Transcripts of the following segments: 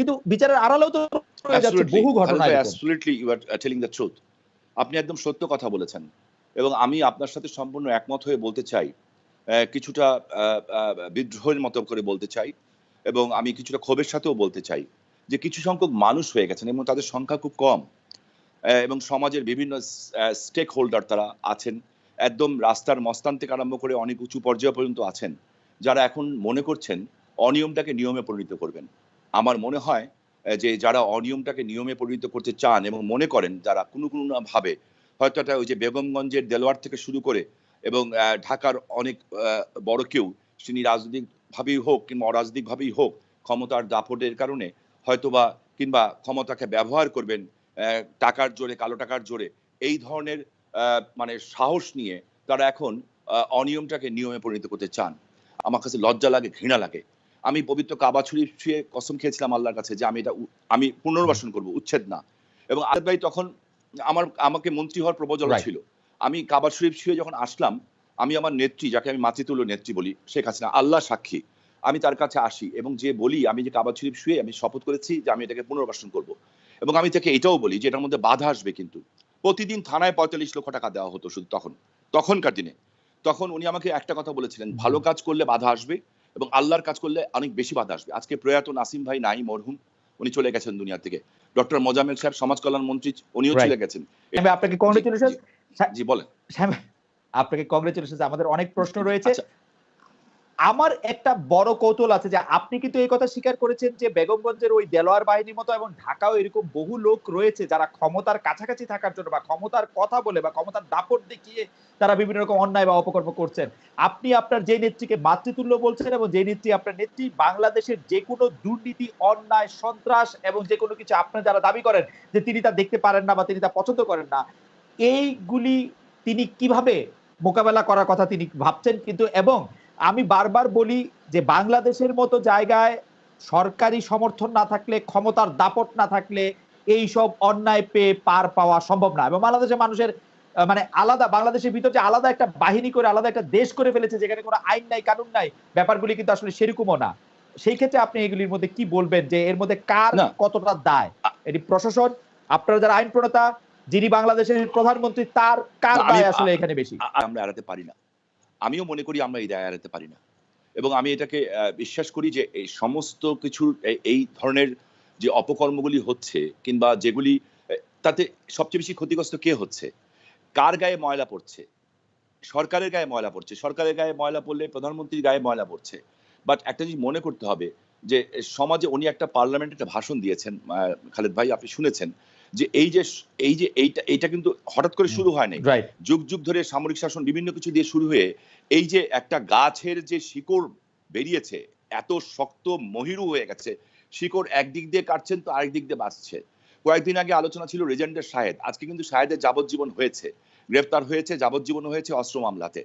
কিন্তু বিচারের আড়ালেও তো যাচ্ছে বহু ঘটনা uh. আপনি একদম সত্য কথা বলেছেন। এবং আমি আপনার সাথে সম্পূর্ণ একমত হয়ে বলতে চাই কিছুটা বিদ্রোহের মতো করে বলতে চাই এবং আমি কিছুটা ক্ষোভের সাথেও বলতে চাই যে কিছু সংখ্যক মানুষ হয়ে গেছেন এবং তাদের সংখ্যা খুব কম এবং সমাজের বিভিন্ন স্টেক হোল্ডার তারা আছেন একদম রাস্তার মস্তান থেকে আরম্ভ করে অনেক উঁচু পর্যায় পর্যন্ত আছেন যারা এখন মনে করছেন অনিয়মটাকে নিয়মে পরিণত করবেন। আমার মনে হয় যে যারা অনিয়মটাকে নিয়মে পরিণত করতে চান এবং মনে করেন যারা কোনো কোনো ভাবে, হয়তো এটা ওই যে বেগমগঞ্জের দেলোয়ার থেকে শুরু করে এবং ঢাকার অনেক বড় কেউ, তিনি রাজনৈতিকভাবেই হোক কিংবা অরাজনৈতিকভাবেই হোক, ক্ষমতার দাপটের কারণে হয়তোবা কিংবা ক্ষমতাকে ব্যবহার করবেন টাকার জোরে, কালো টাকার জোরে, এই ধরনের মানে সাহস নিয়ে তারা এখন অনিয়মটাকে নিয়মে পরিণত করতে চান। আমার কাছে লজ্জা লাগে, ঘৃণা লাগে। আমি পবিত্র কাবা ছুরি ছুঁয়ে কসম খেয়েছিলাম আল্লাহর কাছে যে আমি এটা আমি পুনর্বাসন করব উচ্ছেদ না। এবং আরেক ভাই তখন আমার আমাকে মন্ত্রী হওয়ার Right. ছিল। আমি কাবা শরীফ ছুঁয়ে যখন আসলাম আমি আমার নেত্রী যাকে আমি মাতৃতুল্য নেত্রী বলি শেখ হাসিনা আল্লাহ সাক্ষী আমি তার কাছে আসি এবং যে বলি আমি যে কাবা শরীফ শুয়ে আমি শপথ করেছি যে আমি এটাকে পুনর্বাসন করব। এবং আমি তাকে এটাও বলি যে এটার মধ্যে বাধা আসবে কিন্তু। প্রতিদিন থানায় পঁয়তাল্লিশ লক্ষ টাকা দেওয়া হতো শুধু তখন তখনকার দিনে। তখন উনি আমাকে একটা কথা বলেছিলেন ভালো কাজ করলে বাধা আসবে এবং আল্লাহর কাজ করলে অনেক বেশি বাধা আসবে। আজকে প্রয়াত নাসিম ভাই নাই মরহুম উনি চলে গেছেন দুনিয়া থেকে ডক্টর মোজামেল সাহেব সমাজ কল্যাণ মন্ত্রী উনিও চলে গেছেন। আপনাকে কংগ্রেচুলেশন জি, বলেন। আপনাকে কংগ্রেচুলেশন আমাদের অনেক প্রশ্ন রয়েছে। আচ্ছা। আমার একটা বড় কৌতূহল আছে যে আপনি কিন্তু এই কথা স্বীকার করেছেন যে বেগমগঞ্জের ওই দেলোয়ার বাহিনীর মতো এবং ঢাকাও এরকম বহু লোক রয়েছে যারা ক্ষমতার কাছাকাছি থাকার জন্য বা ক্ষমতার কথা বলে বা ক্ষমতার দাপট দেখিয়ে তারা বিভিন্ন রকম অন্যায় বা অপকর্ম করছেন। আপনি আপনার যে নেত্রীকে মাতৃতুল্য বলছেন এবং যে নেত্রী আপনার নেত্রী, বাংলাদেশের যে কোনো দুর্নীতি, অন্যায়, সন্ত্রাস এবং যে কোনো কিছু আপনার যারা দাবি করেন যে তিনি তা দেখতে পারেন না বা তিনি তা পছন্দ করেন না, এইগুলি তিনি কীভাবে মোকাবেলা করার কথা তিনি ভাবছেন কিন্তু এবং আমি বারবার বলি যে বাংলাদেশের মতো জায়গায় সরকারি সমর্থন না থাকলে ক্ষমতার দাপট না থাকলে এই সব অন্যায় পেয়ে পার পাওয়া সম্ভব না। এবং বাংলাদেশের মানুষের মানে আলাদা বাংলাদেশের ভিতর যে আলাদা একটা বাহিনী করে আলাদা একটা দেশ করে ফেলেছে যেখানে কোনো আইন নাই কানুন নাই ব্যাপারগুলি কিন্তু আসলে সেরকমও না। সেই ক্ষেত্রে আপনি এগুলির মধ্যে কি বলবেন? যে এর মধ্যে কার কতটা দায়? এটি প্রশাসন আপনারা যারা আইন প্রণেতা যিনি বাংলাদেশের প্রধানমন্ত্রী তার কার দায় আসলে এখানে বেশি? আমরা এড়াতে পারি না। আমিও মনে করি আমরা এই দায় এড়াতে পারি না। এবং আমি এটাকে বিশ্বাস করি যে এই সমস্ত কিছু এই- ধরনের যে অপকর্মগুলি হচ্ছে কিংবা যেগুলি তাতে সবচেয়ে বেশি ক্ষতিগ্রস্ত কে হচ্ছে? কার গায়ে ময়লা পড়ছে? সরকারের গায়ে ময়লা পড়ছে। সরকারের গায়ে ময়লা পড়লে প্রধানমন্ত্রীর গায়ে ময়লা পড়ছে। বাট একটা জিনিস মনে করতে হবে যে সমাজে উনি একটা পার্লামেন্টে একটা ভাষণ দিয়েছেন খালেদ ভাই, আপনি শুনেছেন। যে এই যে এই যে এইটা এইটা কিন্তু হঠাৎ করে শুরু হয় নাই। যুগ যুগ ধরে সামরিক শাসন বিভিন্ন কিছু দিয়ে শুরু হয়ে এই যে একটা গাছের যে শিকড় বেরিয়েছে এত শক্ত মহিরু হয়ে গেছে শিকড় একদিক দিয়ে কাটছেন তো আরেক দিক দিয়ে বাঁচছে। কয়েকদিন আগে আলোচনা ছিল রেজেন্ডের শাহেদ আজকে কিন্তু শাহেদের যাবজ্জীবন হয়েছে গ্রেফতার হয়েছে যাবজ্জীবন হয়েছে অস্ত্র মামলাতে।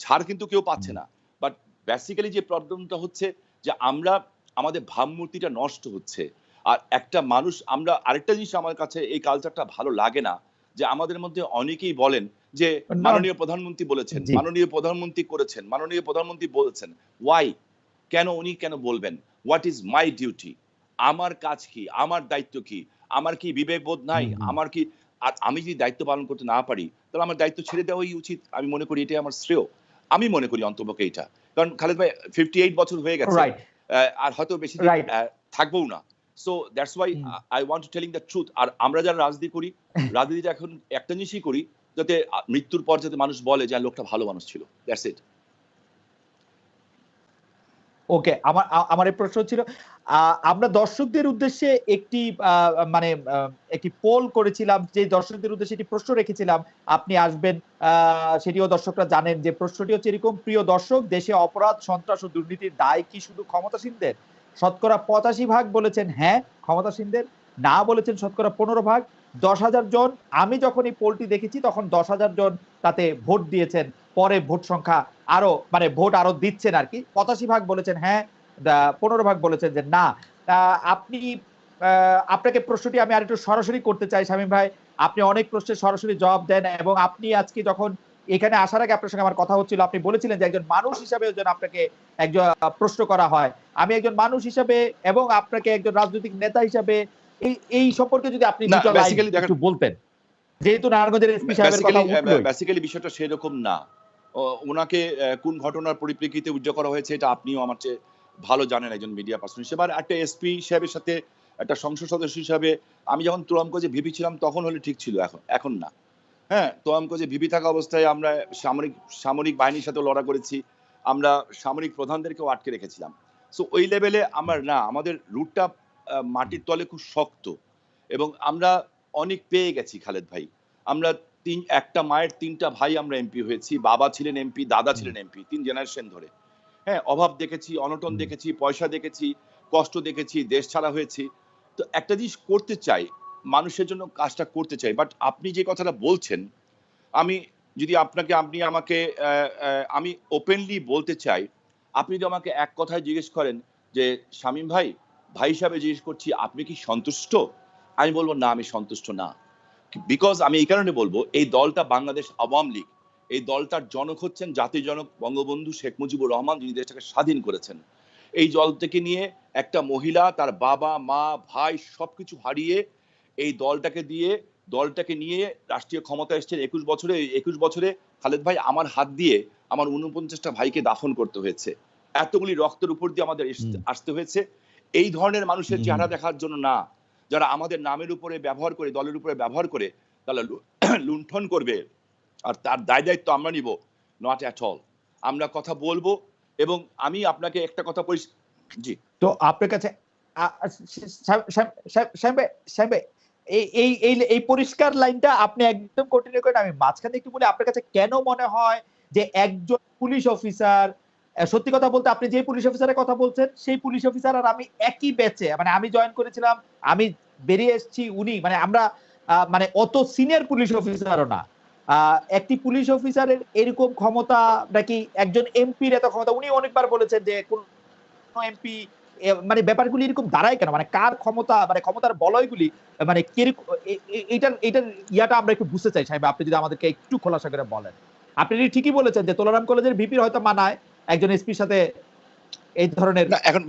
ছাড় কিন্তু কেউ পাচ্ছে না। বাট বেসিক্যালি যে প্রবলেমটা হচ্ছে যে আমরা আমাদের ভাবমূর্তিটা নষ্ট হচ্ছে। আর একটা মানুষ আমরা আরেকটা জিনিস আমার কাছে এই কালচারটা ভালো লাগে না যে আমাদের মধ্যে অনেকেই বলেন যে মাননীয় প্রধানমন্ত্রী বলেছেন মাননীয় প্রধানমন্ত্রী করেছেন মাননীয় প্রধানমন্ত্রী বলেছেন। ওয়াই কেন উনি কেন বলবেন? হোয়াট ইজ মাই ডিউটি আমার কাজ কি? আমার দায়িত্ব কি? আমার কি বিবেকবোধ নাই। আমার কি আর আমি যদি দায়িত্ব পালন করতে না পারি তাহলে আমার দায়িত্ব ছেড়ে দেওয়াই উচিত। আমি মনে করি এটাই আমার শ্রেয়। আমি মনে করি অন্তপক্ষে এটা কারণ খালেদ ভাই ফিফটি এইট বছর হয়ে গেছে। আর হয়তো বেশি থাকবোও না। So that's why I want to telling the truth আর আমরা যারা রাজনীতি করি রাজনীতিটা এখন একটা জিনিসই করি যাতে মৃত্যুর পর যাতে মানুষ বলে যে "হ্যাঁ, লোকটা ভালো মানুষ ছিল। দ্যাটস ইট ওকে আমার আমার এই প্রশ্ন ছিল আমরা দর্শকদের উদ্দেশ্যে একটি আহ, মানে একটি পোল করেছিলাম যে দর্শকদের উদ্দেশ্যে একটি প্রশ্ন রেখেছিলাম আপনি আসবেন আহ, সেটিও দর্শকরা জানেন যে প্রশ্নটি হচ্ছে এরকম প্রিয় দর্শক দেশে অপরাধ সন্ত্রাস ও দুর্নীতির দায় কি শুধু ক্ষমতাসীনদের? শতকরা পঁচাশি ভাগ বলেছেন হ্যাঁ ক্ষমতাসীনদের। না বলেছেন শতকরা পনেরো ভাগ। দশ হাজার জন, আমি যখন এই পোলটি দেখেছি, তখন দশ হাজার জন তাতে ভোট দিয়েছেন। পরে ভোট সংখ্যা আরও মানে ভোট আরও দিচ্ছেন আর কি। পঁচাশি ভাগ বলেছেন হ্যাঁ পনেরো ভাগ বলেছেন যে না। আপনি আপনাকে প্রশ্নটি আমি আর একটু সরাসরি করতে চাই, শামীম ভাই। আপনি অনেক প্রশ্নের সরাসরি জবাব দেন এবং আপনি আজকে যখন এখানে আসার আগে আপনার সঙ্গে আমার কথা হচ্ছিল আপনি বলেছিলেন যে একজন মানুষ হিসাবে যেন আপনাকে একজন প্রশ্ন করা হয়। আমি একজন মানুষ হিসাবে এবং আপনাকে একজন রাজনৈতিক নেতা হিসাবে এই এই সম্পর্কে যদি আপনি একটু বলতেন। যেহেতু নারায়ণগঞ্জের এসপি সাহেবের কথা। বেসিক্যালি বিষয়টা সেরকম না। ওনাকে আহ, কোন ঘটনার পরিপ্রেক্ষিতে উদ্যোগ করা হয়েছে এটা আপনিও আমার চেয়ে ভালো জানেন একজন মিডিয়া পার্সন হিসেবে। আর একটা এসপি সাহেবের সাথে একটা সংসদ সদস্য হিসাবে আমি যখন তুরামগঞ্জে ভিপি ছিলাম তখন হলে ঠিক ছিল এখন এখন না। হ্যাঁ তুরামগঞ্জে ভিপি থাকা অবস্থায় আমরা সামরিক সামরিক বাহিনীর সাথে লড়া করেছি আমরা সামরিক প্রধানদেরকেও আটকে রেখেছিলাম। সো ওই লেভেলে আমার না আমাদের রুটটা মাটির তলে খুব শক্ত এবং আমরা অনেক পেয়ে গেছি খালেদ ভাই। আমরা তিন একটা মায়ের তিনটা ভাই আমরা এমপি হয়েছি বাবা ছিলেন এমপি দাদা ছিলেন এমপি তিন জেনারেশন ধরে। হ্যাঁ অভাব দেখেছি অনটন দেখেছি পয়সা দেখেছি কষ্ট দেখেছি দেশ ছাড়া হয়েছি। তো একটা জিনিস করতে চাই মানুষের জন্য কাজটা করতে চাই। বাট আপনি যে কথাটা বলছেন, আমি যদি আপনাকে, আপনি আমাকে আমি ওপেনলি বলতে চাই, আপনি যদি আমাকে এক কথায় জিজ্ঞেস করেন যে, শামীম ভাই ভাই হিসাবে জিজ্ঞেস করছি, আপনি কি সন্তুষ্ট? আমি বলব, না, আমি সন্তুষ্ট না। বিকজ আমি এই কারণে বলব, এই দলটা বাংলাদেশ আওয়াম লীগ, এই দলটার জনক হচ্ছেন জাতির জনক বঙ্গবন্ধু শেখ মুজিবুর রহমান, যিনি দেশটাকে স্বাধীন করেছেন। এই দল থেকে নিয়ে একটা মহিলা, তার বাবা, মা, ভাই সবকিছু হারিয়ে এই দলটাকে দিয়ে দলটাকে নিয়ে রাষ্ট্রীয় ক্ষমতা এসছেন একুশ বছরে একুশ বছরে খালেদ ভাই আমার হাত দিয়ে আমার উনপঞ্চাশটা ভাইকে দাফন করতে হয়েছে। এতগুলি রক্তের উপর দিয়ে আমাদের আসতে হয়েছে। এই ধরনের মানুষের চেহারা দেখার জন্য না। যারা আমাদের নামের উপরে ব্যবহার করে দলের উপরে ব্যবহার করে তারা লুণ্ঠন করবে। আর তার দায় দায়িত্ব আমরা নিব নট অ্যাট অল আমরা কথা বলব এবং আমি আপনাকে একটা কথা জি। তো আপনার কাছে এই এই এই পরিষ্কার লাইনটা আপনি একদম কন্টিনিউ করেন। আমি মাঝখানে একটু বলি, আপনার কাছে কেন মনে হয় যে একজন পুলিশ অফিসার সত্যি কথা বলতে আপনি যে পুলিশ অফিসারের কথা বলছেন, সেই পুলিশ অফিসার আর আমি একই ব্যাচে মানে আমি জয়েন করেছিলাম, আমি বেরিয়ে এসেছি উনি। মানে আমরা মানে অত সিনিয়র পুলিশ অফিসারও না। একটি পুলিশ অফিসারের এরকম ক্ষমতা নাকি একজন এমপির এত ক্ষমতা, উনি অনেকবার বলেছেন যে কোন এমপি মানে ব্যাপারগুলি এরকম দাঁড়ায় কেন? মানে কার ক্ষমতা মানে ক্ষমতার বলয়গুলি মানে কীরকম এ- এ- এটার এটার ইয়াটা আমরা একটু বুঝতে চাই সাহেব। আপনি যদি আমাদেরকে একটু খোলাসা করে বলেন। আপনি ঠিকই বলেছেন যে তোলারাম কলেজের ভিপির হয়তো মানায় একজন এসপির সাথে এই ধরনের এখন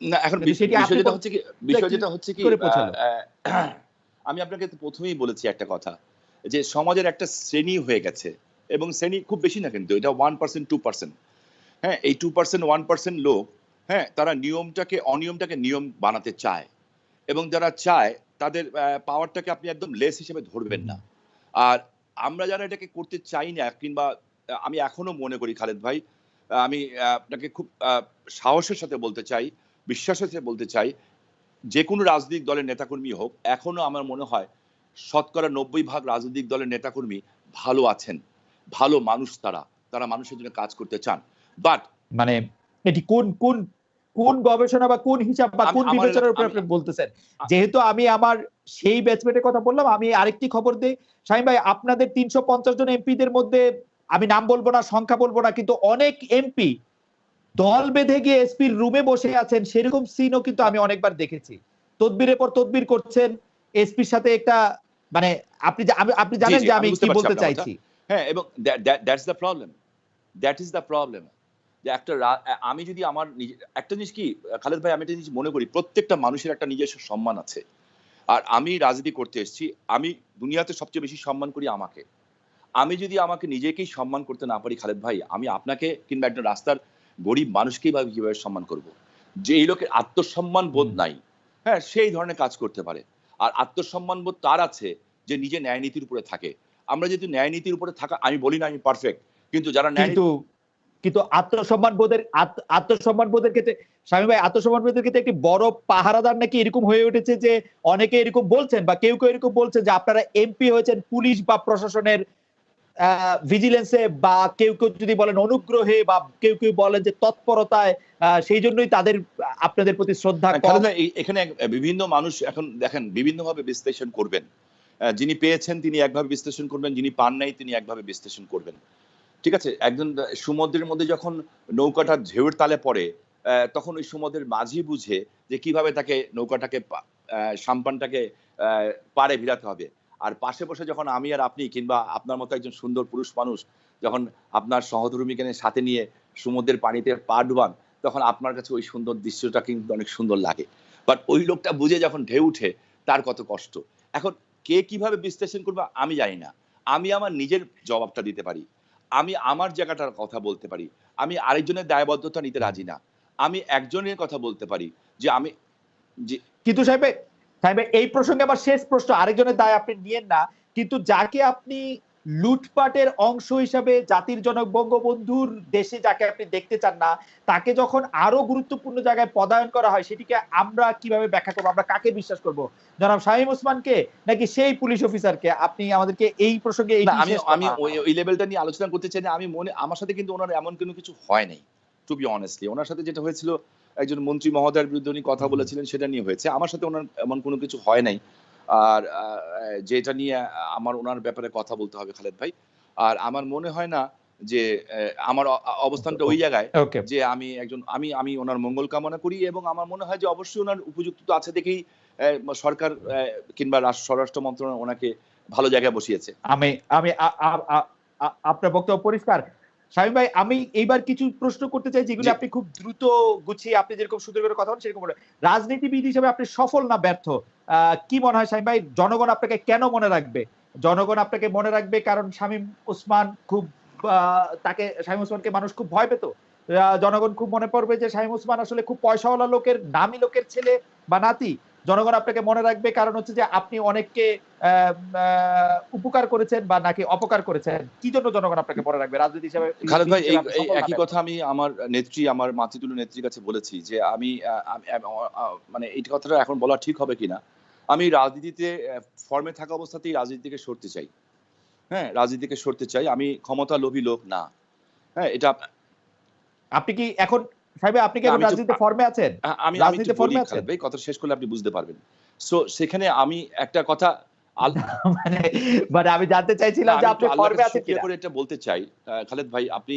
না এখন কিন্তু বিষয় সেটি আপনি বিষয় যেটা বল- হচ্ছে কি বিষয় যেটা হচ্ছে কি আমি আপনাকে প্রথমেই বলেছি একটা কথা যে সমাজের একটা শ্রেণি হয়ে গেছে এবং শ্রেণি খুব বেশি না কিন্তু এটা ওয়ান পার্সেন্ট টু পার্সেন্ট হ্যাঁ এই টু পার্সেন্ট ওয়ান পার্সেন্ট লোক হ্যাঁ তারা নিয়মটাকে, অনিয়মটাকে নিয়ম বানাতে চায়। এবং যারা চায়, তাদের পাওয়ারটাকে আপনি একদম লেস হিসেবে ধরবেন না। আর আমরা যারা এটাকে করতে চাই না, কিংবা আমি এখনও মনে করি খালেদ ভাই আমি আপনাকে খুব সাহসের সাথে বলতে চাই, বিশ্বাসের সাথে বলতে চাই, যে কোনো রাজনৈতিক দলের নেতাকর্মী হোক, এখনও আমার মনে হয় শতকরা নব্বই ভাগ রাজনৈতিক দলের নেতাকর্মী ভালো আছেন। ভালো মানুষ তারা তারা মানুষের জন্য কাজ করতে চান। বাট মানে এটি কোন কোন কোন গবেষণা বা কোন হিসাব বা কোন বিবেচনার উপর আপনি বলতেছেন? যেহেতু আমি আমার সেই ব্যাচমেটের কথা বললাম আমি আরেকটি খবর দিই। শাহিম ভাই আপনাদের তিনশো পঞ্চাশ জন এমপিদের মধ্যে আমি নাম বলব না সংখ্যা বলব না কিন্তু অনেক এমপি দল বেঁধে গিয়ে এসপির রুমে বসে আছেন সেরকম সিনও কিন্তু আমি অনেকবার দেখেছি। তদবিরের পর তদবির করছেন এসপির সাথে একটা মানে আপনি আপনি জানেন যে আমি আমি কি বলতে চাইছি। হ্যাঁ এবং that's the problem that is the problem যে একটা আমি যদি আমার একটা জিনিস কি খালেদ ভাই আমি একটা জিনিস মনে করি প্রত্যেকটা মানুষের একটা নিজস্ব সম্মান আছে। আর আমি রাজনীতি করতে এসেছি আমি দুনিয়াতে সবচেয়ে বেশি সম্মান করি আমাকে। আমি যদি আমাকে নিজেকেই সম্মান করতে না পারি খালেদ ভাই আমি আপনাকে কিংবা একজন রাস্তার গরিব মানুষকেই বা কীভাবে সম্মান করব? যে এই লোকের আত্মসম্মান বোধ নাই হ্যাঁ সেই ধরনের কাজ করতে পারে। আর আত্মসম্মান বোধ তার আছে যে নিজে ন্যায় নীতির উপরে থাকে। আমরা যেহেতু ন্যায় নীতির উপরে থাকা আমি বলি না আমি পারফেক্ট কিন্তু যারা ন্যায় কিন্তু আত্মসম্মান বোধের আত্মসম্মান বোধের ক্ষেত্রে স্বামী ভাই আত্মসম্মান বোধের ক্ষেত্রে একটি বড় পাহারাদার নাকি এরকম হয়ে উঠেছে যে অনেকে এরকম বলছেন বা কেউ কেউ এরকম বলছেন যে আপনারা এমপি হয়েছেন পুলিশ বা প্রশাসনের ভিজিলেন্সে বা কেউ কেউ যদি বলেন অনুগ্রহে বা কেউ কেউ বলেন যে তৎপরতায় সেই জন্যই তাদের আপনাদের প্রতি শ্রদ্ধা এই- এখানে বিভিন্ন মানুষ এখন দেখেন বিভিন্নভাবে বিশ্লেষণ করবেন। যিনি পেয়েছেন তিনি একভাবে বিশ্লেষণ করবেন যিনি পান নাই তিনি একভাবে বিশ্লেষণ করবেন। ঠিক আছে, একজন সমুদ্রের মধ্যে যখন নৌকাটা ঢেউয়ের তালে পড়ে তখন ওই সমুদ্রের মাঝি বুঝে যে কীভাবে তাকে নৌকাটাকে সাম্পানটাকে পাড়ে ভিড়াতে হবে। আর পাশে বসে যখন আমি আর আপনি কিংবা আপনার মতো একজন সুন্দর পুরুষ মানুষ যখন আপনার সহধর্মীকে সাথে নিয়ে সমুদ্রের পানিতে পা ডুবান, তখন আপনার কাছে ওই সুন্দর দৃশ্যটা কিন্তু অনেক সুন্দর লাগে। বাট ওই লোকটা বুঝে যখন ঢেউ উঠে তার কত কষ্ট। এখন কে কীভাবে বিশ্লেষণ করবে আমি জানি না। আমি আমার নিজের জবাবটা দিতে পারি। আমি আমার জায়গাটার কথা বলতে পারি। আমি আরেকজনের দায়বদ্ধতা নিতে রাজি না। আমি একজনের কথা বলতে পারি যে আমি যে কিন্তু সাহেব সাহেব, এই প্রসঙ্গে আবার শেষ প্রশ্ন, আরেকজনের দায় আপনি নিয়েন না। কিন্তু যাকে আপনি লুটপাটের অংশ হিসাবে জাতির জনক বঙ্গবন্ধুর দেশে যাকে আপনি দেখতে চান না তাকে যখন আরও গুরুত্বপূর্ণ জায়গায় পদায়ন করা হয় সেটিকে আমরা কীভাবে ব্যাখ্যা করব? আমরা কাকে বিশ্বাস করব? জনাব শাহিম ওসমানকে নাকি সেই পুলিশ অফিসারকে? আপনি আমাদেরকে এই প্রসঙ্গে আমি আমি ওই লেভেলটা নিয়ে আলোচনা করতে চাই না। আমি মনে আমার সাথে কিন্তু ওনার এমন কোনো কিছু হয় নাই টু বি অনেস্টলি ওনার সাথে যেটা হয়েছিল একজন মন্ত্রী মহোদয়ের বিরুদ্ধে উনি কথা বলেছিলেন সেটা নিয়ে হয়েছে। আমার সাথে ওনার এমন কোনো কিছু হয় নাই। আর যেটা নিয়ে আমার ওনার ব্যাপারে কথা বলতে হবে খালেদ ভাই। আর আমার মনে হয় না যে আমার অবস্থানটা ওই জায়গায় যে আমি একজন আমি আমি ওনার মঙ্গল কামনা করি এবং আমার মনে হয় যে অবশ্যই ওনার উপযুক্ত তো আছে দেখেই সরকার কিংবা রাষ্ট্র- স্বরাষ্ট্র মন্ত্রণালয় ওনাকে ভালো জায়গায় বসিয়েছে। আমি আমি আপনার বক্তব্য পরিষ্কার। শামীম ভাই আমি এইবার কিছু প্রশ্ন করতে চাই যেগুলো আপনি খুব দ্রুত গুছিয়ে আপনি যেরকম সুন্দর করে কথা বলেন সেরকম বলেন। রাজনীতিবিদ হিসেবে আপনি সফল না ব্যর্থ? আহ, কি মনে হয় শামীম ভাই? জনগণ আপনাকে কেন মনে রাখবে? জনগণ আপনাকে মনে রাখবে কারণ শামীম ওসমান খুব আহ, তাকে শামীম ওসমানকে মানুষ খুব ভয় পেত। আহ, জনগণ খুব মনে পড়বে যে শামীম ওসমান আসলে খুব পয়সাওয়ালা লোকের নামি লোকের ছেলে বা নাতি। জনগণ আপনাকে মনে রাখবে কারণ হচ্ছে যে আপনি অনেককে উপকার করেছেন বা নাকি অপকার করেছেন। কি জন্য জনগণ আপনাকে মনে রাখবে? রাজনীতি হিসাবে খালেদ ভাই এই একই কথা আমি আমার নেত্রী আমার মাতৃতুল্য নেত্রীর কাছে বলেছি যে আমি মানে এই কথাটা এখন বলা ঠিক হবে কিনা? আমি রাজনীতিতে ফর্মে থাকা অবস্থাতেই রাজনীতি থেকে সরতে চাই। হ্যাঁ রাজনীতি থেকে সরতে চাই। আমি ক্ষমতা লোভী লোক না। হ্যাঁ এটা আপনি কি এখন সাহেব আপনি কি ফর্মে আছেন? আমি ফর্মে আছেন? ভাই কথা শেষ করলে আপনি বুঝতে পারবেন। সো সেখানে আমি একটা কথা মানে মানে আমি জানতে চাইছিলাম যে আপনি ফর্মে আছেন কিনা। করে এটা বলতে চাই। খালেদ ভাই আপনি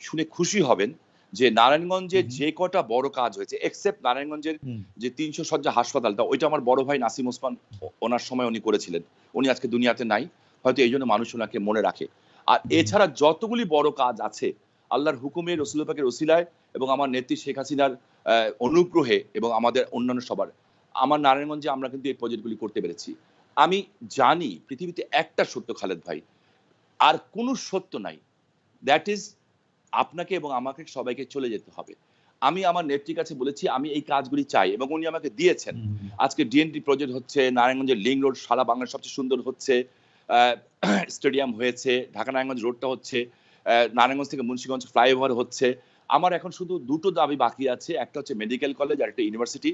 শুনে খুশি হবেন যে নারায়ণগঞ্জে যে কটা বড় কাজ হয়েছে এক্সেপ্ট নারায়ণগঞ্জের যে তিনশো সজ্জা হাসপাতালটা ওইটা আমার বড় ভাই নাসিম ওসমান ওনার সময় উনি করেছিলেন। উনি আজকে দুনিয়াতে নাই হয়তো এই জন্য মানুষ ওনাকে মনে রাখে। আর এছাড়া যতগুলি বড় কাজ আছে আল্লাহর হুকুমে রসুল পাকের ওসিলায় এবং আমার নেত্রী শেখ হাসিনার অনুগ্রহে এবং আমাদের অন্যান্য সবার আমার নারায়ণগঞ্জে আমরা কিন্তু এই প্রজেক্টগুলি করতে পেরেছি। আমি জানি পৃথিবীতে একটা সত্য খালেদ ভাই আর কোনো সত্য নাই। দ্যাট ইজ আপনাকে এবং আমাকে সবাইকে চলে যেতে হবে। আমি আমার নেত্রীর কাছে বলেছি আমি এই কাজগুলি চাই এবং উনি আমাকে দিয়েছেন। আজকে ডিএনডি প্রজেক্ট হচ্ছে নারায়ণগঞ্জের লিং রোড সারা বাংলার সবচেয়ে সুন্দর হচ্ছে স্টেডিয়াম হয়েছে ঢাকা নারায়ণগঞ্জ রোডটা হচ্ছে নারায়ণগঞ্জ থেকে মুন্সিগঞ্জ ফ্লাইওভার হচ্ছে। আমার এখন শুধু দুটো দাবি বাকি আছে একটা হচ্ছে মেডিকেল কলেজ আর একটা ইউনিভার্সিটি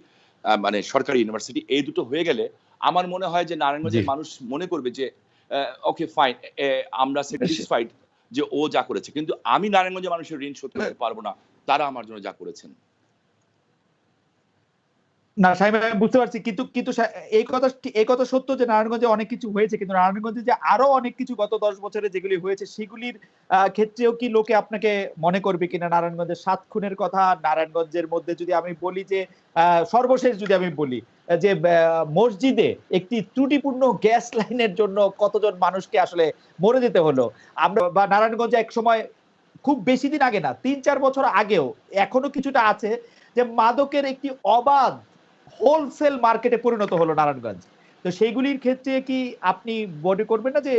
মানে সরকারি ইউনিভার্সিটি এই দুটো হয়ে গেলে আমার মনে হয় যে নারায়ণগঞ্জের মানুষ মনে করবে যে ওকে ফাইন আমরা স্যাটিসফাইড যে ও যা করেছে। কিন্তু আমি নারায়ণগঞ্জের মানুষের ঋণ শোধ করতে পারব না তারা আমার জন্য যা করেছেন। না, সাহেব, আমি বুঝতে পারছি। কিন্তু কিন্তু এই কথা এই কথা সত্য যে নারায়ণগঞ্জে অনেক কিছু হয়েছে, কিন্তু নারায়ণগঞ্জে যে আরও অনেক কিছু গত দশ বছরে যেগুলি হয়েছে, সেগুলির ক্ষেত্রেও কি লোকে আপনাকে মনে করবে কিনা? নারায়ণগঞ্জের সাত খুনের কথা, নারায়ণগঞ্জের মধ্যে যদি আমি বলি যে সর্বশেষ যদি আমি বলি, যে মসজিদে একটি ত্রুটিপূর্ণ গ্যাস লাইনের জন্য কতজন মানুষকে আসলে মরে যেতে হলো? আমরা, বা নারায়ণগঞ্জে এক সময় খুব বেশি দিন আগে না, তিন চার বছর আগেও এখনও কিছুটা আছে যে মাদকের একটি অবাধ হোলসেল মার্কেটে পরিণত হলো নারায়ণগঞ্জ। তো সেইগুলির ক্ষেত্রে কি আপনি মনে করবেন না যে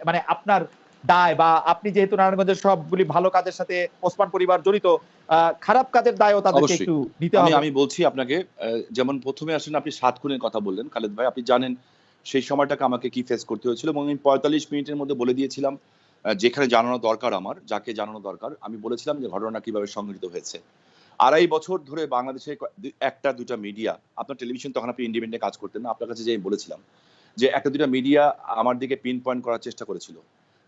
মানে আপনার দায় বা আপনি যেহেতু নারায়ণগঞ্জের সবগুলি ভালো কাজের সাথে ওসমান পরিবার জড়িত খারাপ কাজের দায়ও তাদেরকে একটু নিতে হবে। আমি বলছি আপনাকে যেমন প্রথমে আসেন আপনি সাত খুনের কথা বললেন খালেদ ভাই আপনি জানেন সেই সময়টাকে আমাকে কি ফেস করতে হয়েছিল এবং আমি পঁয়তাল্লিশ মিনিটের মধ্যে বলে দিয়েছিলাম যেখানে জানানো দরকার আমার যাকে জানানো দরকার আমি বলেছিলাম যে ঘটনা কীভাবে সংঘটিত হয়েছে। আড়াই বছর ধরে বাংলাদেশে ক- একটা দুটা মিডিয়া আপনার টেলিভিশন তখন আপনি ইন্ডিপেন্ডেন্ট কাজ করতেন না? আপনার কাছে যে বলেছিলাম যে একটা দুটা মিডিয়া আমার দিকে পিন পয়েন্ট করার চেষ্টা করেছিল।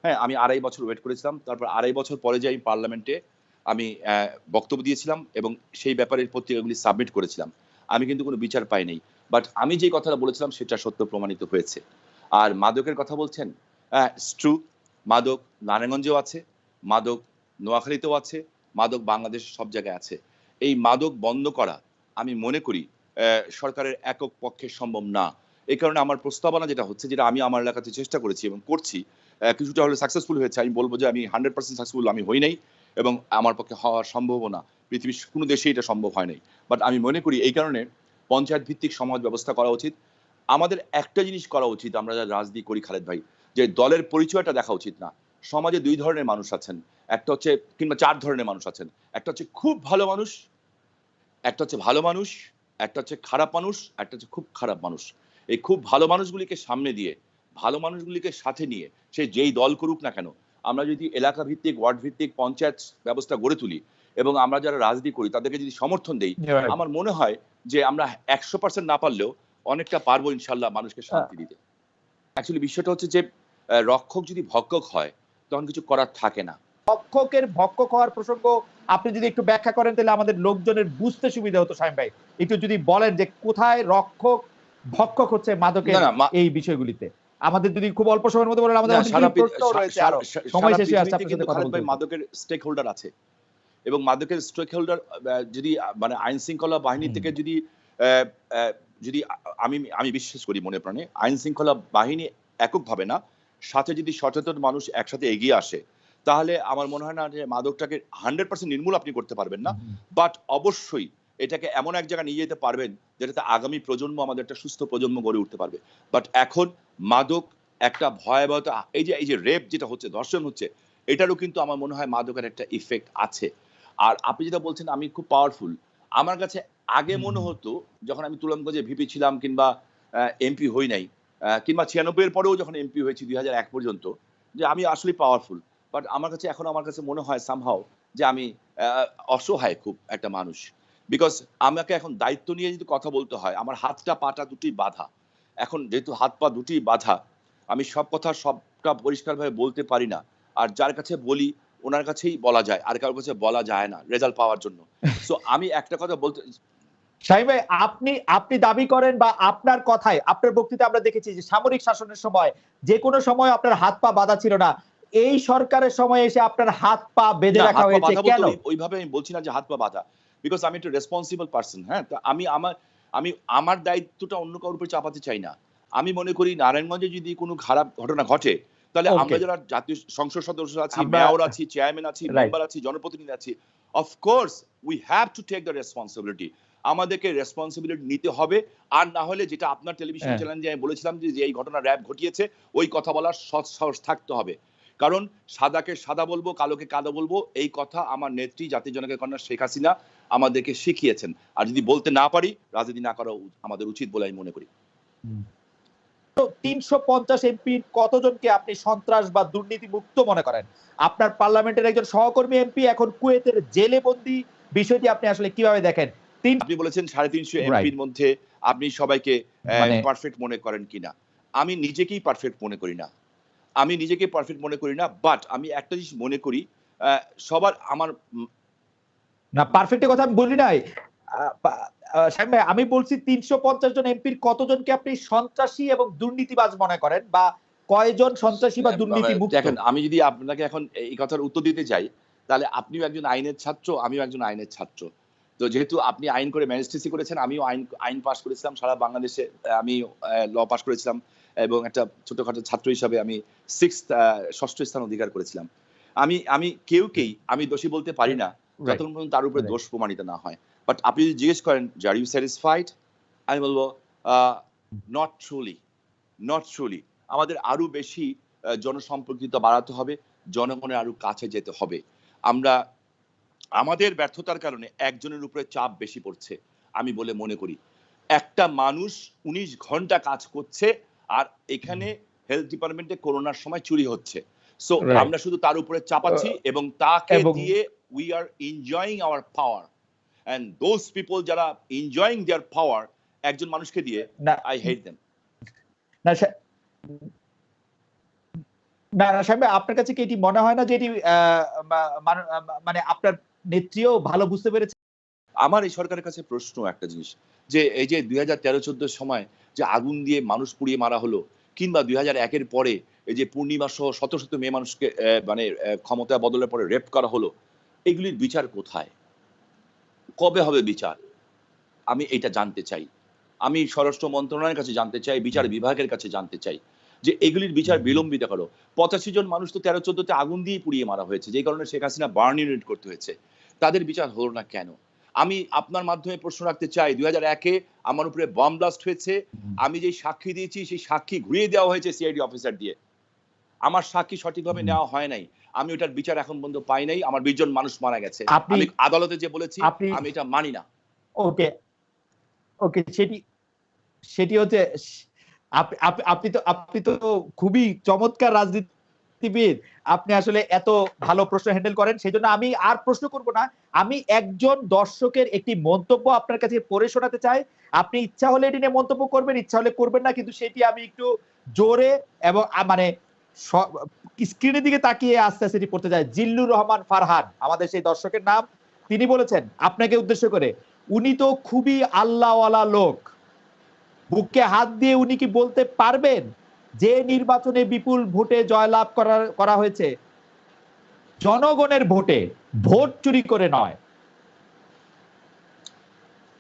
হ্যাঁ আমি আড়াই বছর ওয়েট করেছিলাম, তারপর আড়াই বছর পরে যে আমি পার্লামেন্টে আমি বক্তব্য দিয়েছিলাম এবং সেই ব্যাপারে পত্রিকাগুলি সাবমিট করেছিলাম। আমি কিন্তু কোনো বিচার পাই নাই বাট আমি যে কথাটা বলেছিলাম, সেটা সত্য প্রমাণিত হয়েছে। আর মাদকের কথা বলছেন? স্ট্রু মাদক নারায়ণগঞ্জেও আছে, মাদক নোয়াখালীতেও আছে, মাদক বাংলাদেশ সব জায়গায় আছে। এই মাদক বন্ধ করা আমি মনে করি সরকারের একক পক্ষে সম্ভব না। এই কারণে আমার প্রস্তাবনা যেটা হচ্ছে, যেটা আমি আমার এলাকাতে চেষ্টা করেছি এবং করছি কিছুটা হলে সাকসেসফুল হয়েছে। আমি বলব যে আমি হান্ড্রেড পার্সেন্ট সাকসেসফুল আমি হই নাই এবং আমার পক্ষে হওয়া সম্ভবও না। পৃথিবীর কোনো দেশেই এটা সম্ভব হয় নাই। বাট আমি মনে করি এই কারণে পঞ্চায়েত ভিত্তিক সমাজ ব্যবস্থা করা উচিত। আমাদের একটা জিনিস করা উচিত, আমরা যা রাজনীতি করি খালেদ ভাই, যে দলের পরিচয়টা দেখা উচিত না। সমাজে দুই ধরনের মানুষ আছেন। একটা হচ্ছে কিংবা চার ধরনের মানুষ আছেন। একটা হচ্ছে খুব ভালো মানুষ একটা হচ্ছে ভালো মানুষ একটা হচ্ছে খারাপ মানুষ একটা হচ্ছে খুব খারাপ মানুষ। এই খুব ভালো মানুষগুলিকে সামনে দিয়ে ভালো মানুষগুলিকে সাথে নিয়ে সে যেই দল করুক না কেন আমরা যদি এলাকা ভিত্তিক ওয়ার্ড ভিত্তিক পঞ্চায়েত ব্যবস্থা গড়ে তুলি এবং আমরা যারা রাজনীতি করি তাদেরকে যদি সমর্থন দেই আমার মনে হয় যে আমরা একশো পার্সেন্ট না পারলেও অনেকটা পারব ইনশাল্লাহ মানুষকে শান্তি দিতে। অ্যাকচুয়ালি বিষয়টা হচ্ছে যে রক্ষক যদি ভক্ষক হয় তখন কিছু করার থাকে না। ভক্ষকের ভক্ষক হওয়ার প্রসঙ্গ আপনি যদি একটু ব্যাখ্যা করেন তাহলে আমাদের লোকজনের বুঝতে সুবিধা হতো সাইম ভাই একটু যদি বলেন যে কোথায় রক্ষক ভক্ষক হচ্ছে মাদকের এই বিষয়গুলিতে আমাদের যদি খুব অল্প সময়ের মধ্যে বলেন আমাদের রয়েছে আরও। সময় শেষে আসছে আপনার সাথে কথা বলতে। মাদকের স্টেক হোল্ডার আছে এবং মাদকের স্টেক হোল্ডার যদি মানে আইন শৃঙ্খলা বাহিনী থেকে যদি যদি আমি আমি বিশ্বাস করি মনে প্রাণে আইন শৃঙ্খলা বাহিনী এককভাবে না সাথে যদি সচেতন মানুষ একসাথে এগিয়ে আসে তাহলে আমার মনে হয় না যে মাদকটাকে হান্ড্রেড পার্সেন্ট নির্মূল আপনি করতে পারবেন না। বাট অবশ্যই এটাকে এমন এক জায়গায় নিয়ে যেতে পারবেন যেটাতে আগামী প্রজন্ম আমাদের একটা সুস্থ প্রজন্ম গড়ে উঠতে পারবে। বাট এখন মাদক একটা ভয়াবহতা এই যে এই যে রেপ যেটা হচ্ছে ধর্ষণ হচ্ছে এটারও কিন্তু আমার মনে হয় মাদকের একটা ইফেক্ট আছে। আর আপনি যেটা বলছেন আমি খুব পাওয়ারফুল আমার কাছে আগে মনে হতো যখন আমি তুলমগঞ্জে ভিপি ছিলাম কিংবা এমপি হই নাই কিংবা ছিয়ানব্বই এর পরেও যখন এমপি হয়েছি দুই হাজার এক পর্যন্ত যে আমি আসলে পাওয়ারফুল বাট আমার কাছে এখন আমার কাছে মনে হয় সামহাও যে আমি অসহায় খুব একটা মানুষ। বিকজ আমাকে এখন দায়িত্ব নিয়ে যদি কথা বলতে হয় আমার হাতটা পাটা দুটি বাধা। এখন যেহেতু হাত পা দুটি বাধা আমি সব কথা সবটা পরিষ্কারভাবে বলতে পারি না। আর যার কাছে বলি ওনার কাছেই বলা যায় আর কারোর কাছে বলা যায় না রেজাল্ট পাওয়ার জন্য। সো আমি একটা কথা বলতে শাহিন ভাই আপনি আপনি দাবি করেন বা আপনার কথায় আপনার বক্তৃতা আমরা দেখেছি যে সামরিক শাসনের সময় যে কোনো সময় আপনার হাত পা বাঁধা ছিল না। এই সরকারের সময় এসে আপনার হাত পা বেঁধে রাখা হয়েছে কেন? ওইভাবে আমি বলছি না যে হাত পা বাঁধা। বিকজ আমি একটা রেসপন্সিবল পার্সন হ্যাঁ? তো আমি আমার আমি আমার দায়িত্বটা অন্য কারোর উপর চাপাতে চাই না। আমি মনে করি নারায়ণগঞ্জে যদি কোনো খারাপ ঘটনা ঘটে তাহলে আমরা যারা জাতীয় সংসদ সদস্য আছি মেয়র আছি চেয়ারম্যান আছি মেম্বার আছি জনপ্রতিনিধি আছি of course we have to take the responsibility আমাদেরকে রেসপন্সিবিলিটি নিতে হবে। আর না হলে যেটা আপনার টেলিভিশন হ্যাঁ। চ্যানেলে আমি বলেছিলাম যে যে এই ঘটনা র্যাব ঘটিয়েছে ওই কথা বলার সৎ সাহস থাকতে হবে। কারণ সাদাকে সাদা বলব কালোকে কালো বলব এই কথা আমার নেত্রী জাতির জনকের কন্যা শেখ হাসিনা আমাদেরকে শিখিয়েছেন। আর যদি বলতে না পারি রাজনীতি না করা আমাদের উচিত বলে আমি মনে করি। তিনশো পঞ্চাশ এমপির কতজনকে আপনি সন্ত্রাস বা দুর্নীতি মুক্ত মনে করেন? আপনার পার্লামেন্টের একজন সহকর্মী এমপি এখন কুয়েতের জেলে বন্দি বিষয়টি আপনি আসলে কীভাবে দেখেন? তিন আপনি বলেছেন সাড়ে তিনশো. এমপির মধ্যে আপনি সবাইকে মানে- পারফেক্ট মনে করেন কিনা। আমি নিজেকেই পারফেক্ট মনে করি না। আমি নিজেকে পারফেক্ট মনে করি না বাট আমি একটা জিনিস মনে করি সবার আমার না পারফেক্টের কথা আমি বলি নাই। আমি বলছি তিনশো পঞ্চাশ জন এমপির কতজনকে আপনি সন্ত্রাসী এবং দুর্নীতিবাজ মনে করেন? বা কয়জন সন্ত্রাসী বা দুর্নীতি দেখেন আমি যদি আপনাকে এখন এই কথার উত্তর দিতে যাই তাহলে আপনিও একজন আইনের ছাত্র আমিও একজন আইনের ছাত্র। তো যেহেতু আপনি আইন করে ম্যাজিস্ট্রেসি করেছেন আমিও আইন আইন পাশ করেছিলাম সারা বাংলাদেশে আমি ল পাশ করেছিলাম। এবং একটা ছোটখাটো ছাত্র হিসাবে আমি সিক্স ষষ্ঠ স্থান অধিকার করেছিলাম। আমি আমি কেউকেই আমি দোষী বলতে পারি না যতক্ষণ পর্যন্ত তার উপরে দোষ প্রমাণিত না হয়। বাট আপনি যদি জিজ্ঞেস করেন আর ইউ স্যাটিসফাইড আমি বলব নট ট্রুলি নট ট্রুলি আমাদের আরও বেশি জনসম্পর্কিত বাড়াতে হবে জনগণের আরও কাছে যেতে হবে। আমরা আমাদের ব্যর্থতার কারণে একজনের উপরে চাপ বেশি পড়ছে আমি বলে মনে করি। একটা মানুষ উনিশ ঘণ্টা কাজ করছে আর এখানে হেলথ ডিপার্টমেন্টে করোনার সময় চুরি হচ্ছে। সো আমরা শুধু তার উপরে চাপাচ্ছি এবং তাকে দিয়ে we are enjoying our power and those people যারা এনজয়িং দেয়ার পাওয়ার একজন মানুষকে দিয়ে আই হেট দেম না না না, ভাই আপনার কাছে কি এটি মনে হয় না যে এটি মানে আপনার নেত্রীও ভালো বুঝতে পেরেছে? আমার এই সরকারের কাছে প্রশ্ন একটা জিনিস যে এই যে দুই হাজার তেরো চোদ্দোর সময় যে আগুন দিয়ে মানুষ পুড়িয়ে মারা হলো, কিংবা দুই হাজার একের পরে এই যে পূর্ণিমা সহ শত শত মেয়ে মানুষকে মানে ক্ষমতা বদলের পরে রেপ করা হলো, এগুলির বিচার কোথায়? কবে হবে বিচার? আমি এটা জানতে চাই। আমি স্বরাষ্ট্র মন্ত্রণালয়ের কাছে জানতে চাই, বিচার বিভাগের কাছে জানতে চাই যে এগুলির বিচার বিলম্বিত করো। পঁচাশি জন মানুষ তো তেরো, চোদ্দতে আগুন দিয়ে পুড়িয়ে মারা হয়েছে যে কারণে শেখ হাসিনা বার্ন ইউনিট করতে হয়েছে। তাদের বিচার হলো না কেন? আমি আপনার মাধ্যমে প্রশ্ন রাখতে চাই দুই হাজার একে আমার উপরে বম ব্লাস্ট হয়েছে। আমি যেই সাক্ষী দিয়েছি সেই সাক্ষী ঘুরিয়ে দেওয়া হয়েছে সিআইডি অফিসার দিয়ে। আমার সাক্ষী সঠিকভাবে নেওয়া হয় নাই। আমি ওটার বিচার এখন পর্যন্ত পাই নাই। আমার বিশ জন মানুষ মারা গেছে। আপনি- আমি আদালতে যে বলেছি আমি এটা মানি না। ওকে। ওকে সেটি সেটি হচ্ছে আপ- আপ- আপনি তো আপনি তো খুবই চমৎকার রাজনীতিবিদ আপনি আসলে এত ভালো প্রশ্ন হ্যান্ডেল করেন সেই জন্য আমি আর প্রশ্ন করব না। আমি একজন দর্শকের একটি মন্তব্য আপনার কাছে পড়ে শোনাতে চাই। আপনি ইচ্ছা হলে এটি নিয়ে মন্তব্য করবেন, ইচ্ছা হলে করবেন না, কিন্তু সেটি আমি একটু জোরে এবং মানে স্ক্রিনের দিকে তাকিয়ে আস্তে আস্তে এটি পড়তে চাই। জিল্লুর রহমান ফারহান, আমাদের সেই দর্শকের নাম, তিনি বলেছেন, আপনাকে উদ্দেশ্য করে, উনি তো খুবই আল্লাহওয়ালা লোক। বুকে হাত দিয়ে উনি কি বলতে পারবেন? যে নির্বাচনে বিপুল ভোটে জয়লাভ করা করা হয়েছে, জনগণের ভোটে ভোট চুরি করে নয়।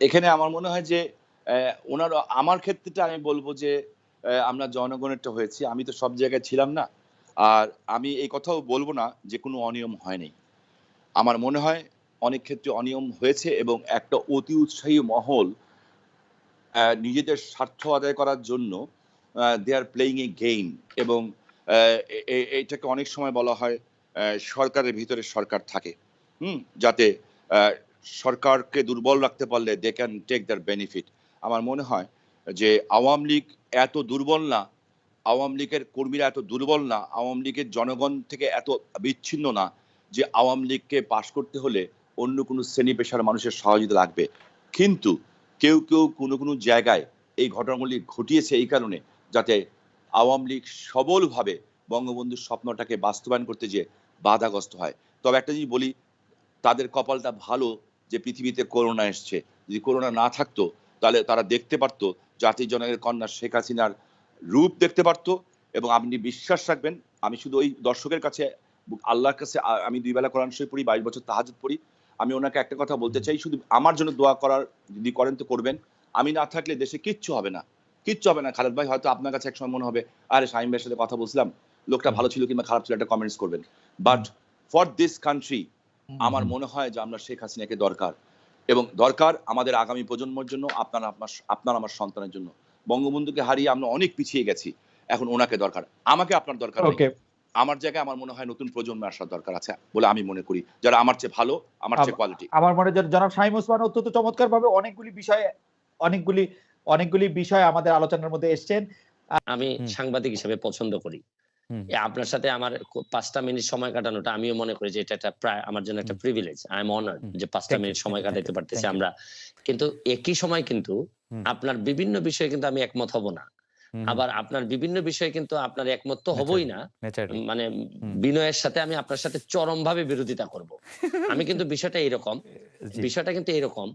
এখানে আমার মনে হয় যে ওনার আমার ক্ষেত্রেটা আমি বলব যে আমরা জনগণেরটা হয়েছি। আমি তো সব জায়গায় ছিলাম না। আর আমি এই কথাও বলব না যে কোনো অনিয়ম হয়নি আমার মনে হয় অনেক ক্ষেত্রে অনিয়ম হয়েছে এবং একটা অতি উৎসাহী মহল নিজেদের স্বার্থ আদায় করার জন্য দে আর প্লেইং এ গেম এবং এটাকে অনেক সময় বলা হয় সরকারের ভিতরে সরকার থাকে। হুম? যাতে সরকারকে দুর্বল রাখতে পারলে they can take their benefit আমার মনে হয় যে আওয়ামী লীগ এত দুর্বল না, আওয়ামী লীগের কর্মীরা এত দুর্বল না, আওয়ামী লীগের জনগণ থেকে এত বিচ্ছিন্ন না যে আওয়ামী লীগকে পাশ করতে হলে অন্য কোনো শ্রেণি পেশার মানুষের সহযোগিতা লাগবে। কিন্তু কেউ কেউ কোনো কোনো জায়গায় এই ঘটনাগুলি ঘটিয়েছে এই কারণে যাতে আওয়ামী লীগ সবলভাবে বঙ্গবন্ধুর স্বপ্নটাকে বাস্তবায়ন করতে যে বাধাগ্রস্ত হয়। তবে একটা জিনিস বলি, তাদের কপালটা ভালো যে পৃথিবীতে করোনা এসছে। যদি করোনা না থাকতো, তাহলে তারা দেখতে পারতো, জাতির জনকের কন্যা শেখ হাসিনার রূপ দেখতে পারতো এবং আপনি বিশ্বাস রাখবেন, আমি শুধু ওই দর্শকের কাছে, আল্লাহর কাছে আমি দুই বেলা কোরআন শরীফ পড়ি, বাইশ বছর তাহাজুদ পড়ি, আমি ওনাকে একটা কথা বলতে চাই, শুধু আমার জন্য দোয়া করার, যদি করেন তো করবেন। আমি না থাকলে দেশে কিচ্ছু হবে না। কিচ্ছু হবে না। খালেদ ভাই হয়তো আপনার কাছে একসময় মনে হবে আরে শাহিম ভাইয়ের সাথে কথা বলছিলাম লোকটা ভালো ছিল কিংবা খারাপ ছিল একটা কমেন্টস করবেন। বাট ফর দিস কান্ট্রি আমার মনে হয় যে আমরা শেখ হাসিনাকে দরকার। এবং দরকার আমাদের আগামী প্রজন্মের জন্য আপনার আপনার আপনার আমার সন্তানের জন্য। বঙ্গবন্ধুকে হারিয়ে আমরা অনেক পিছিয়ে গেছি। এখন ওনাকে দরকার। আমাকে আপনার দরকার আমার জায়গায় আমার মনে হয় নতুন প্রজন্মে আসার দরকার আছে বলে আমি মনে করি। যারা আমার চেয়ে ভালো আমার চেয়ে কোয়ালিটি আমার মনে হয় জনাব শাহিম ওসমান অত্যন্ত চমৎকার ভাবে অনেকগুলি বিষয়ে অনেকগুলি অনেকগুলি বিষয় আমাদের আলোচনার মধ্যে এসছেন। আমি সাংবাদিক হিসেবে পছন্দ করি। আপনার সাথে আমার পাঁচটা মিনিট সময় কাটানোটা আমিও মনে করি যে এটা একটা প্রায় আমার জন্য একটা প্রিভিলেজ আই এম অনার্ড যে পাঁচটা মিনিট সময় you, পারতেছি আমরা। কিন্তু একই সময় কিন্তু আপনার বিভিন্ন বিষয়ে কিন্তু আমি একমত হব না। আবার আপনার বিভিন্ন বিষয়ে কিন্তু আপনার একমত তো হবই না। মানে বিনয়ের সাথে আমি আপনার সাথে চরম ভাবে বিরোধিতা করব। আমি কিন্তু বিষয়টা এরকম। বিষয়টা কিন্তু এরকম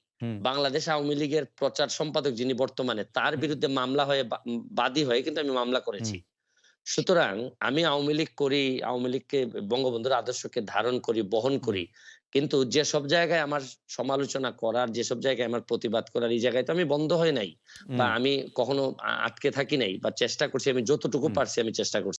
বাংলাদেশ আওয়ামী লীগের প্রচার সম্পাদক যিনি বর্তমানে তার বিরুদ্ধে মামলা হয়ে বাদী হয়ে কিন্তু আমি মামলা করেছি। সুতরাং আমি আওয়ামী লীগ করি আওয়ামী লীগকে বঙ্গবন্ধুর আদর্শকে ধারণ করি বহন করি। কিন্তু যে সব জায়গায় আমার সমালোচনা করার যেসব জায়গায় আমার প্রতিবাদ করার এই জায়গায় তো আমি বন্ধ হয় নাই। বা আমি কখনো আটকে থাকি নাই বা চেষ্টা করছি আমি যতটুকু পারছি আমি চেষ্টা করছি।